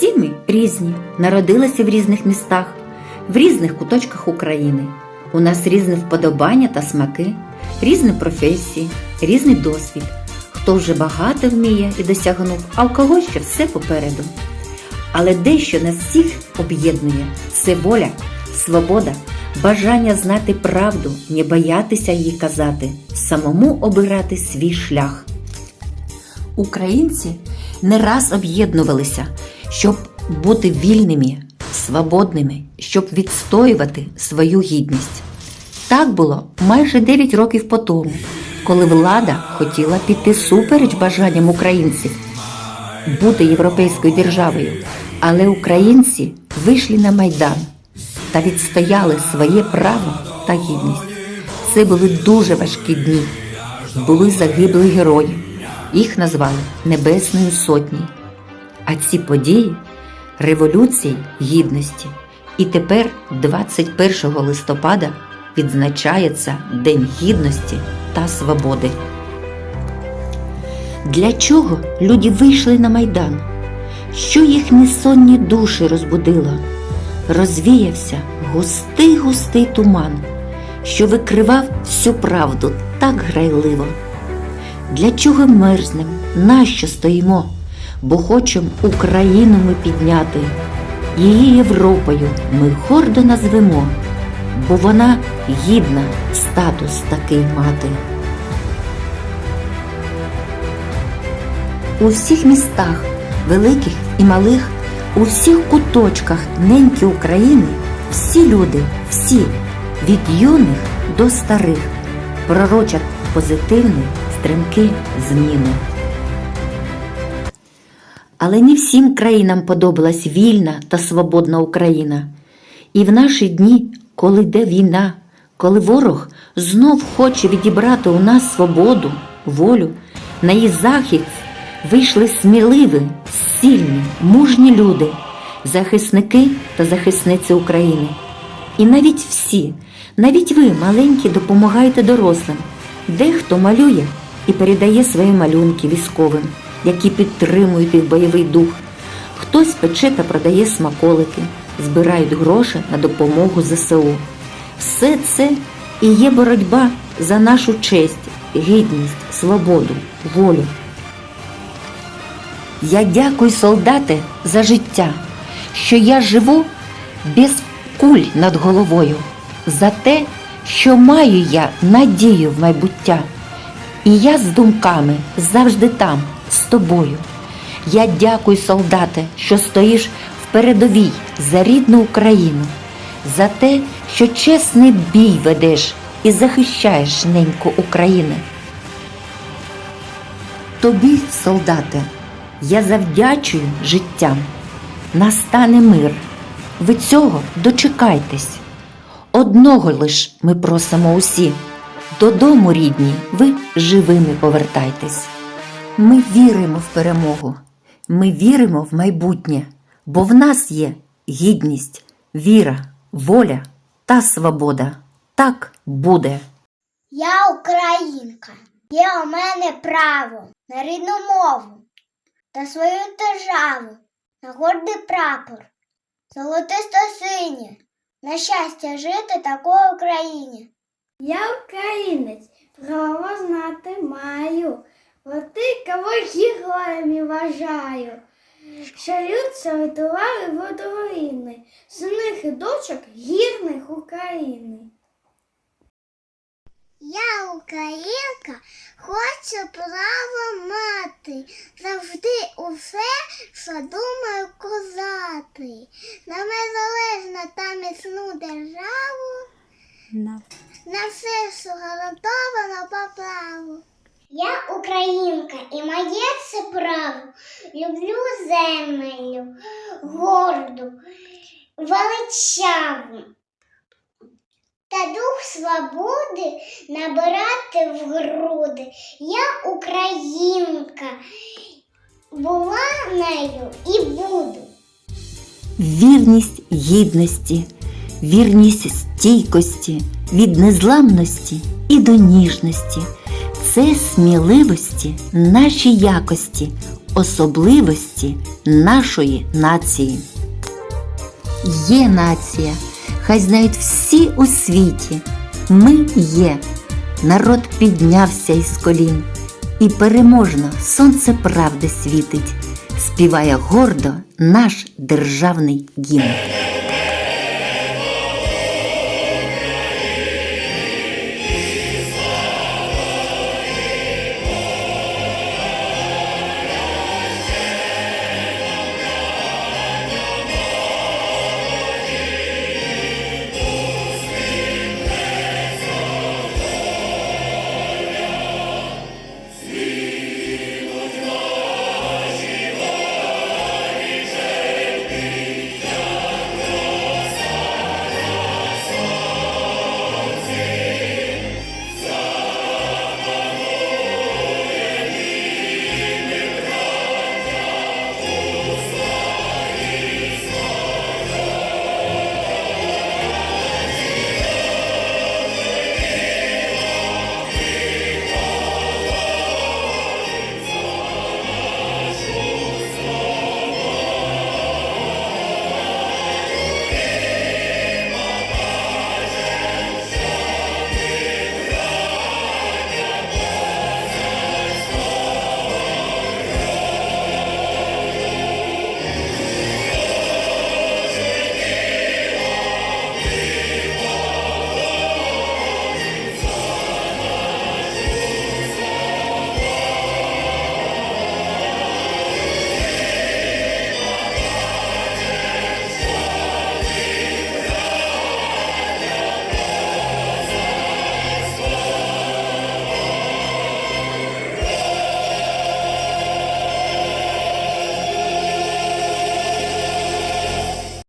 Всі ми різні, народилися в різних містах, в різних куточках України. У нас різні вподобання та смаки, різні професії, різний досвід. Хто вже багато вміє і досягнув, а у кого ще все попереду. Але дещо нас всіх об'єднує це воля, свобода, бажання знати правду, не боятися її казати, самому обирати свій шлях. Українці не раз об'єднувалися, щоб бути вільними, свободними, щоб відстоювати свою гідність. Так було майже 9 років по тому, коли влада хотіла піти супереч бажанням українців бути європейською державою, але українці вийшли на майдан та відстояли своє право та гідність. Це були дуже важкі дні. Були загиблі герої. Їх назвали Небесною Сотні. А ці події революції гідності. І тепер, 21 листопада, відзначається День Гідності та Свободи. Для чого люди вийшли на майдан? Що їхні сонні душі розбудило? Розвіявся густий густий туман, що викривав всю правду так грайливо. Для чого мерзнем? Нащо стоїмо? Бо хочемо Україну ми підняти. Її Європою ми гордо назвемо, бо вона гідна статус такий мати. У всіх містах, великих і малих, у всіх куточках неньки України всі люди, всі, від юних до старих, пророчать позитивні стрімкі зміни. Але не всім країнам подобалась вільна та свободна Україна. І в наші дні, коли йде війна, коли ворог знов хоче відібрати у нас свободу, волю, на її захист вийшли сміливі, сильні, мужні люди, захисники та захисниці України. І навіть всі, навіть ви, маленькі, допомагаєте дорослим. Дехто малює і передає свої малюнки військовим, які підтримують їх бойовий дух. Хтось пече та продає смаколики, збирають гроші на допомогу ЗСУ. Все це і є боротьба за нашу честь, гідність, свободу, волю. Я дякую, солдати, за життя, що я живу без куль над головою, за те, що маю я надію в майбуття. І я з думками завжди там, з тобою. Я дякую, солдате, що стоїш в передовій за рідну Україну, за те, що чесний бій ведеш і захищаєш неньку України. Тобі, солдате, я завдячую життям. Настане мир. Ви цього дочекайтесь. Одного лиш ми просимо усі. Додому, рідні, ви живими повертайтесь. Ми віримо в перемогу, ми віримо в майбутнє, бо в нас є гідність, віра, воля та свобода. Так буде. Я українка. Є у мене право на рідну мову та свою державу, на гордий прапор, золотисто синє, на щастя жити такої Україні. Я українець, право знати маю, кого героями вважаю, що люд сортували водолини, синих і дочок гірних України. Я українка, хочу право мати, завжди усе, що думаю козати. На незалежну та міцну державу, на все, що гарантовано по праву. Я українка і моє це право. Люблю землю, горду, величаву. Та дух свободи набирати в груди. Я українка, була нею і буду. Вірність гідності, вірність стійкості, від незламності і до ніжності. Це сміливості наші якості, особливості нашої нації. Є нація, хай знають всі у світі. Ми є. Народ піднявся із колін, і переможно сонце правди світить, співає гордо наш державний гімн.